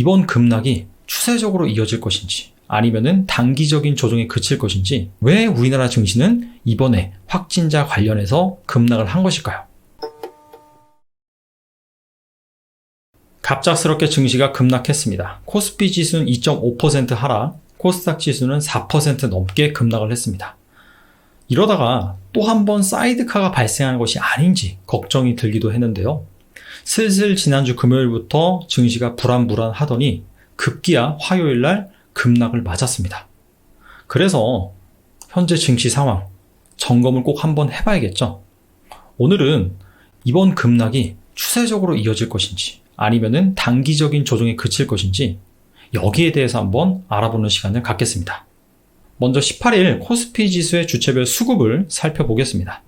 이번 급락이 추세적으로 이어질 것인지 아니면은 단기적인 조정에 그칠 것인지 왜 우리나라 증시는 이번에 확진자 관련해서 급락을 한 것일까요? 갑작스럽게 증시가 급락했습니다. 코스피 지수는 2.5% 하락, 코스닥 지수는 4% 넘게 급락을 했습니다. 이러다가 또 한 번 사이드카가 발생하는 것이 아닌지 걱정이 들기도 했는데요. 슬슬 지난주 금요일부터 증시가 불안불안하더니 급기야 화요일 날 급락을 맞았습니다. 그래서 현재 증시 상황 점검을 꼭 한번 해봐야겠죠. 오늘은 이번 급락이 추세적으로 이어질 것인지 아니면은 단기적인 조정에 그칠 것인지 여기에 대해서 한번 알아보는 시간을 갖겠습니다. 먼저 18일 코스피 지수의 주체별 수급을 살펴보겠습니다.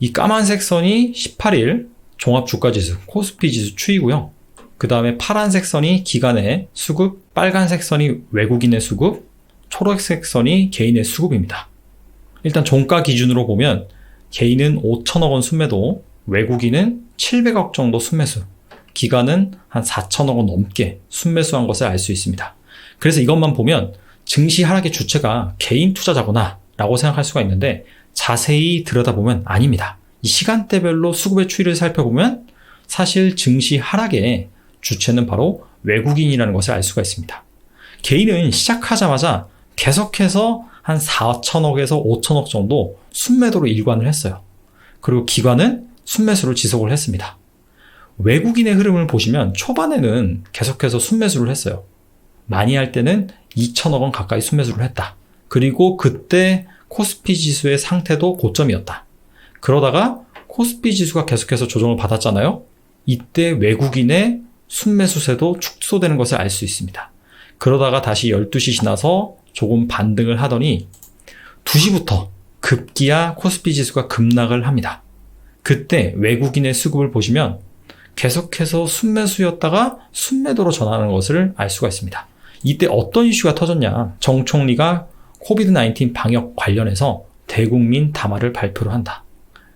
이 까만색 선이 18일 종합 주가 지수 코스피 지수 추이고요. 그 다음에 파란색 선이 기관의 수급, 빨간색 선이 외국인의 수급, 초록색 선이 개인의 수급입니다. 일단 종가 기준으로 보면 개인은 5천억 원 순매도, 외국인은 700억 정도 순매수, 기관은 한 4천억 원 넘게 순매수한 것을 알 수 있습니다. 그래서 이것만 보면 증시 하락의 주체가 개인 투자자구나 라고 생각할 수가 있는데 자세히 들여다보면 아닙니다. 이 시간대별로 수급의 추이를 살펴보면 사실 증시 하락의 주체는 바로 외국인이라는 것을 알 수가 있습니다. 개인은 시작하자마자 계속해서 한 4천억에서 5천억 정도 순매도로 일관을 했어요. 그리고 기관은 순매수를 지속을 했습니다. 외국인의 흐름을 보시면 초반에는 계속해서 순매수를 했어요. 많이 할 때는 2천억 원 가까이 순매수를 했다. 그리고 그때 코스피 지수의 상태도 고점이었다. 그러다가 코스피 지수가 계속해서 조정을 받았잖아요. 이때 외국인의 순매수세도 축소되는 것을 알 수 있습니다. 그러다가 다시 12시 지나서 조금 반등을 하더니 2시부터 급기야 코스피 지수가 급락을 합니다. 그때 외국인의 수급을 보시면 계속해서 순매수였다가 순매도로 전하는 것을 알 수가 있습니다. 이때 어떤 이슈가 터졌냐? 정 총리가 코비드-19 방역 관련해서 대국민 담화를 발표를 한다.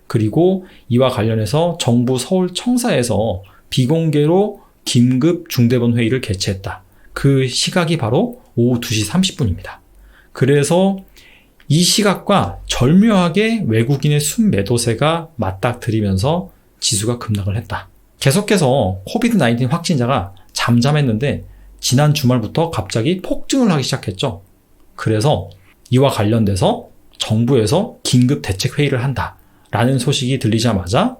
그리고 이와 관련해서 정부 서울청사에서 비공개로 긴급 중대본 회의를 개최했다. 그 시각이 바로 오후 2시 30분입니다. 그래서 이 시각과 절묘하게 외국인의 순매도세가 맞닥뜨리면서 지수가 급락을 했다. 계속해서 코비드-19 확진자가 잠잠했는데 지난 주말부터 갑자기 폭증을 하기 시작했죠. 그래서 이와 관련돼서 정부에서 긴급 대책 회의를 한다. 라는 소식이 들리자마자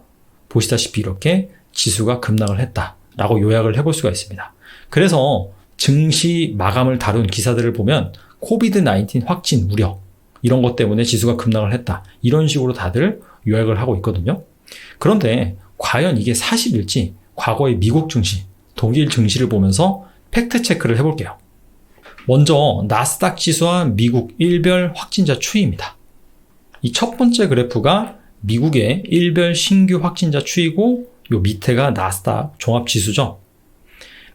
보시다시피 이렇게 지수가 급락을 했다. 라고 요약을 해볼 수가 있습니다. 그래서 증시 마감을 다룬 기사들을 보면 코비드-19 확진 우려, 이런 것 때문에 지수가 급락을 했다. 이런 식으로 다들 요약을 하고 있거든요. 그런데 과연 이게 사실일지 과거의 미국 증시, 독일 증시를 보면서 팩트 체크를 해볼게요. 먼저 나스닥 지수와 미국 일별 확진자 추이입니다. 이 첫 번째 그래프가 미국의 일별 신규 확진자 추이고 요 밑에가 나스닥 종합 지수죠.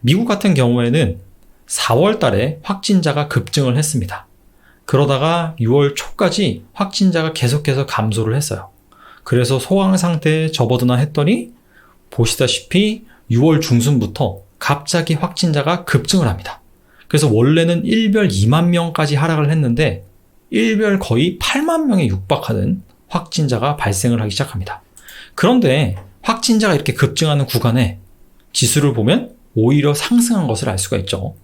미국 같은 경우에는 4월 달에 확진자가 급증을 했습니다. 그러다가 6월 초까지 확진자가 계속해서 감소를 했어요. 그래서 소강 상태에 접어드나 했더니 보시다시피 6월 중순부터 갑자기 확진자가 급증을 합니다. 그래서 원래는 1별 2만 명까지 하락을 했는데 1별 거의 8만 명에 육박하는 확진자가 발생을 하기 시작합니다. 그런데 확진자가 이렇게 급증하는 구간에 지수를 보면 오히려 상승한 것을 알 수가 있죠.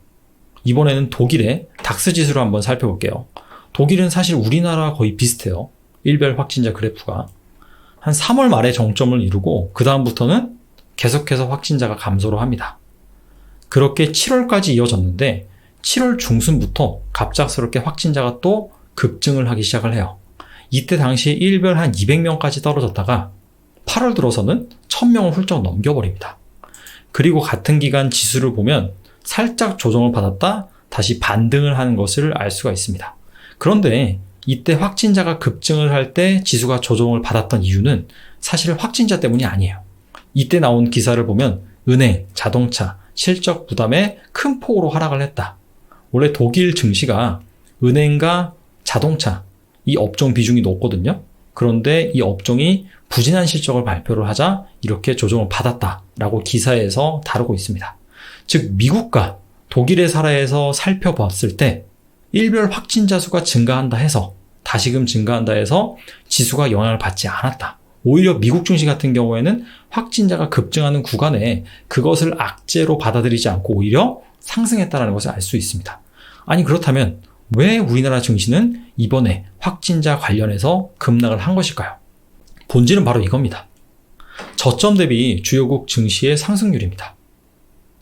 이번에는 독일의 닥스 지수를 한번 살펴볼게요. 독일은 사실 우리나라와 거의 비슷해요. 일별 확진자 그래프가. 한 3월 말에 정점을 이루고 그다음부터는 계속해서 확진자가 감소를 합니다. 그렇게 7월까지 이어졌는데 7월 중순부터 갑작스럽게 확진자가 또 급증을 하기 시작을 해요. 이때 당시에 1별 한 200명까지 떨어졌다가 8월 들어서는 1000명을 훌쩍 넘겨버립니다. 그리고 같은 기간 지수를 보면 살짝 조정을 받았다 다시 반등을 하는 것을 알 수가 있습니다. 그런데 이때 확진자가 급증을 할 때 지수가 조정을 받았던 이유는 사실 확진자 때문이 아니에요. 이때 나온 기사를 보면 은행, 자동차, 실적 부담에 큰 폭으로 하락을 했다. 원래 독일 증시가 은행과 자동차 이 업종 비중이 높거든요. 그런데 이 업종이 부진한 실적을 발표를 하자 이렇게 조정을 받았다라고 기사에서 다루고 있습니다. 즉 미국과 독일의 사례에서 살펴봤을 때 일별 확진자 수가 증가한다 해서 다시금 증가한다 해서 지수가 영향을 받지 않았다. 오히려 미국 증시 같은 경우에는 확진자가 급증하는 구간에 그것을 악재로 받아들이지 않고 오히려 상승했다는 것을 알 수 있습니다. 아니 그렇다면 왜 우리나라 증시는 이번에 확진자 관련해서 급락을 한 것일까요? 본질은 바로 이겁니다. 저점 대비 주요국 증시의 상승률입니다.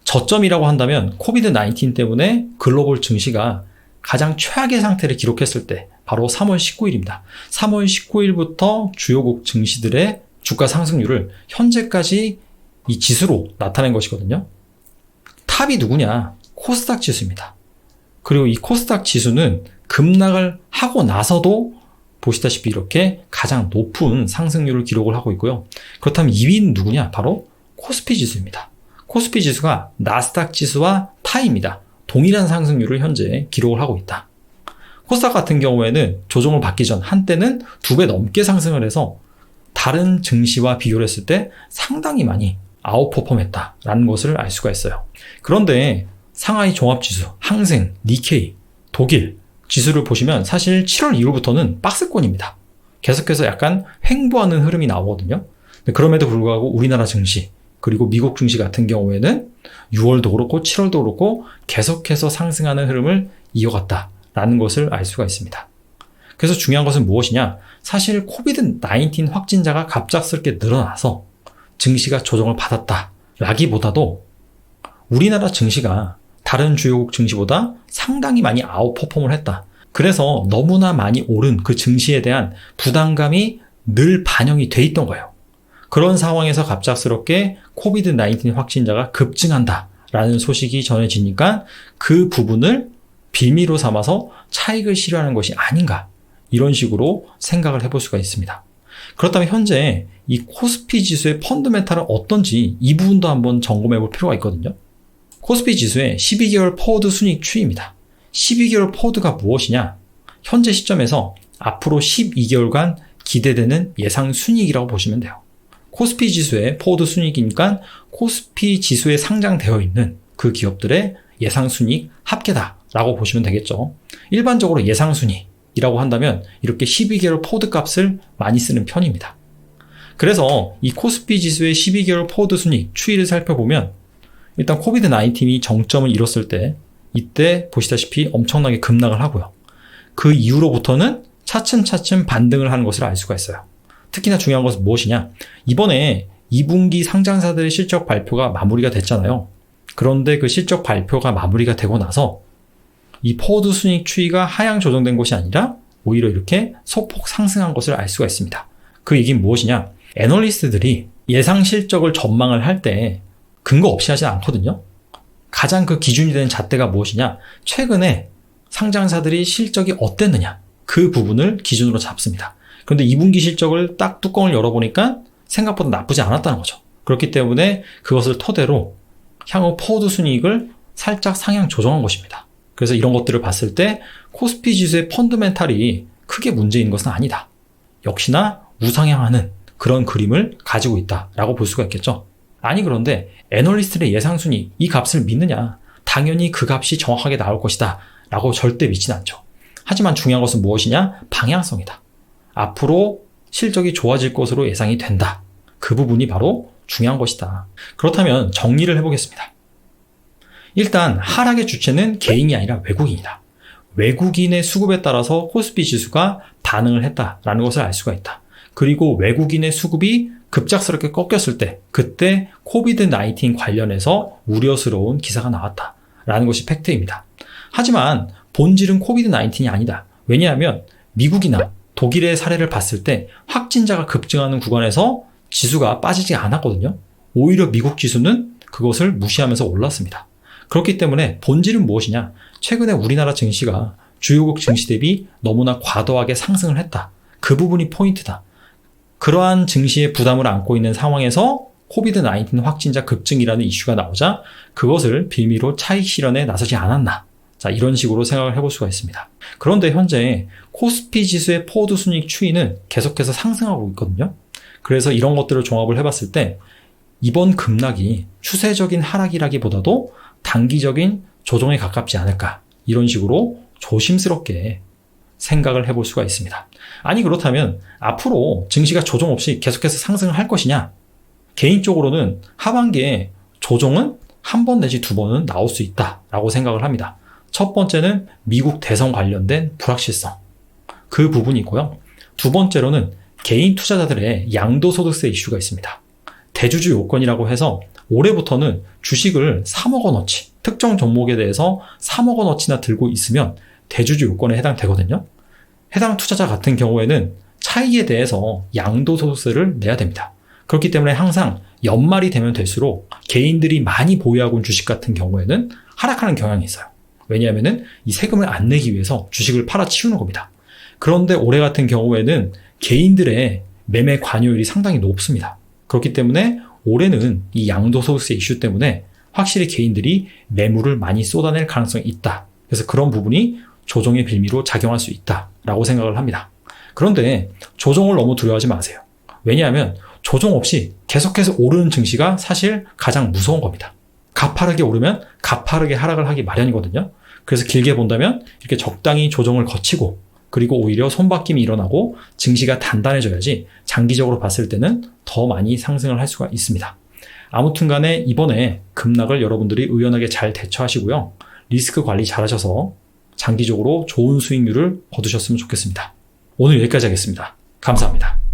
저점이라고 한다면 코비드 19 때문에 글로벌 증시가 가장 최악의 상태를 기록했을 때 바로 3월 19일입니다. 3월 19일부터 주요국 증시들의 주가 상승률을 현재까지 이 지수로 나타낸 것이거든요. 탑이 누구냐? 코스닥 지수입니다. 그리고 이 코스닥 지수는 급락을 하고 나서도 보시다시피 이렇게 가장 높은 상승률을 기록을 하고 있고요. 그렇다면 2위는 누구냐? 바로 코스피 지수입니다. 코스피 지수가 나스닥 지수와 타입니다. 동일한 상승률을 현재 기록을 하고 있다. 코스닥 같은 경우에는 조정을 받기 전 한때는 두 배 넘게 상승을 해서 다른 증시와 비교를 했을 때 상당히 많이 아웃퍼폼했다라는 것을 알 수가 있어요. 그런데 상하이 종합지수, 항생, 니케이, 독일 지수를 보시면 사실 7월 이후부터는 박스권입니다. 계속해서 약간 횡보하는 흐름이 나오거든요. 그럼에도 불구하고 우리나라 증시, 그리고 미국 증시 같은 경우에는 6월도 그렇고 7월도 그렇고 계속해서 상승하는 흐름을 이어갔다라는 것을 알 수가 있습니다. 그래서 중요한 것은 무엇이냐? 사실 코비드 19 확진자가 갑작스럽게 늘어나서 증시가 조정을 받았다. 라기보다도 우리나라 증시가 다른 주요국 증시보다 상당히 많이 아웃퍼폼을 했다. 그래서 너무나 많이 오른 그 증시에 대한 부담감이 늘 반영이 돼 있던 거예요. 그런 상황에서 갑작스럽게 코비드 19 확진자가 급증한다. 라는 소식이 전해지니까 그 부분을 빌미로 삼아서 차익을 실현하는 것이 아닌가. 이런 식으로 생각을 해볼 수가 있습니다. 그렇다면 현재 이 코스피 지수의 펀드멘탈은 어떤지 이 부분도 한번 점검해 볼 필요가 있거든요. 코스피 지수의 12개월 포워드 순익 추이입니다. 12개월 포워드가 무엇이냐? 현재 시점에서 앞으로 12개월간 기대되는 예상 순익이라고 보시면 돼요. 코스피 지수의 포워드 순익이니까 코스피 지수에 상장되어 있는 그 기업들의 예상 순익 합계다라고 보시면 되겠죠. 일반적으로 예상 순익이라고 한다면 이렇게 12개월 포워드 값을 많이 쓰는 편입니다. 그래서 이 코스피 지수의 12개월 포워드 순익 추이를 살펴보면 일단 코비드 19이 정점을 이뤘을 때 이때 보시다시피 엄청나게 급락을 하고요. 그 이후로부터는 차츰차츰 반등을 하는 것을 알 수가 있어요. 특히나 중요한 것은 무엇이냐? 이번에 2분기 상장사들의 실적 발표가 마무리가 됐잖아요. 그런데 그 실적 발표가 마무리가 되고 나서 이 포워드 순익 추이가 하향 조정된 것이 아니라 오히려 이렇게 소폭 상승한 것을 알 수가 있습니다. 그 얘기는 무엇이냐? 애널리스트들이 예상 실적을 전망을 할 때 근거 없이 하지 않거든요. 가장 그 기준이 되는 잣대가 무엇이냐? 최근에 상장사들이 실적이 어땠느냐? 그 부분을 기준으로 잡습니다. 그런데 2분기 실적을 딱 뚜껑을 열어보니까 생각보다 나쁘지 않았다는 거죠. 그렇기 때문에 그것을 토대로 향후 포워드 순이익을 살짝 상향 조정한 것입니다. 그래서 이런 것들을 봤을 때 코스피 지수의 펀드멘탈이 크게 문제 있는 것은 아니다. 역시나 우상향하는 그런 그림을 가지고 있다라고 볼 수가 있겠죠. 아니 그런데 애널리스트의 예상 순위 이 값을 믿느냐? 당연히 그 값이 정확하게 나올 것이다. 라고 절대 믿진 않죠. 하지만 중요한 것은 무엇이냐? 방향성이다. 앞으로 실적이 좋아질 것으로 예상이 된다. 그 부분이 바로 중요한 것이다. 그렇다면 정리를 해보겠습니다. 일단 하락의 주체는 개인이 아니라 외국인이다. 외국인의 수급에 따라서 코스피 지수가 반응을 했다라는 것을 알 수가 있다. 그리고 외국인의 수급이 급작스럽게 꺾였을 때 그때 코비드 19 관련해서 우려스러운 기사가 나왔다라는 것이 팩트입니다. 하지만 본질은 코비드 19이 아니다. 왜냐하면 미국이나 독일의 사례를 봤을 때 확진자가 급증하는 구간에서 지수가 빠지지 않았거든요. 오히려 미국 지수는 그것을 무시하면서 올랐습니다. 그렇기 때문에 본질은 무엇이냐? 최근에 우리나라 증시가 주요국 증시 대비 너무나 과도하게 상승을 했다. 그 부분이 포인트다. 그러한 증시의 부담을 안고 있는 상황에서 코비드 19 확진자 급증이라는 이슈가 나오자 그것을 빌미로 차익 실현에 나서지 않았나. 자, 이런 식으로 생각을 해볼 수가 있습니다. 그런데 현재 코스피 지수의 포워드 순익 추이는 계속해서 상승하고 있거든요. 그래서 이런 것들을 종합을 해봤을 때 이번 급락이 추세적인 하락이라기보다도 단기적인 조정에 가깝지 않을까. 이런 식으로 조심스럽게 생각을 해볼 수가 있습니다. 아니, 그렇다면 앞으로 증시가 조정 없이 계속해서 상승을 할 것이냐? 개인적으로는 하반기에 조정은 한 번 내지 두 번은 나올 수 있다라고 생각을 합니다. 첫 번째는 미국 대선 관련된 불확실성. 그 부분이 있고요. 두 번째로는 개인 투자자들의 양도소득세 이슈가 있습니다. 대주주 요건이라고 해서 올해부터는 주식을 3억 원어치, 특정 종목에 대해서 3억 원어치나 들고 있으면 대주주 요건에 해당되거든요. 해당 투자자 같은 경우에는 차이에 대해서 양도소득세를 내야 됩니다. 그렇기 때문에 항상 연말이 되면 될수록 개인들이 많이 보유하고 있는 주식 같은 경우에는 하락하는 경향이 있어요. 왜냐하면 이 세금을 안 내기 위해서 주식을 팔아 치우는 겁니다. 그런데 올해 같은 경우에는 개인들의 매매 관여율이 상당히 높습니다. 그렇기 때문에 올해는 이 양도소득세 이슈 때문에 확실히 개인들이 매물을 많이 쏟아낼 가능성이 있다. 그래서 그런 부분이 조정의 빌미로 작용할 수 있다라고 생각을 합니다. 그런데 조정을 너무 두려워하지 마세요. 왜냐하면 조정 없이 계속해서 오르는 증시가 사실 가장 무서운 겁니다. 가파르게 오르면 가파르게 하락을 하기 마련이거든요. 그래서 길게 본다면 이렇게 적당히 조정을 거치고 그리고 오히려 손바뀜이 일어나고 증시가 단단해져야지 장기적으로 봤을 때는 더 많이 상승을 할 수가 있습니다. 아무튼 간에 이번에 급락을 여러분들이 의연하게 잘 대처하시고요. 리스크 관리 잘 하셔서 장기적으로 좋은 수익률을 거두셨으면 좋겠습니다. 오늘 여기까지 하겠습니다. 감사합니다.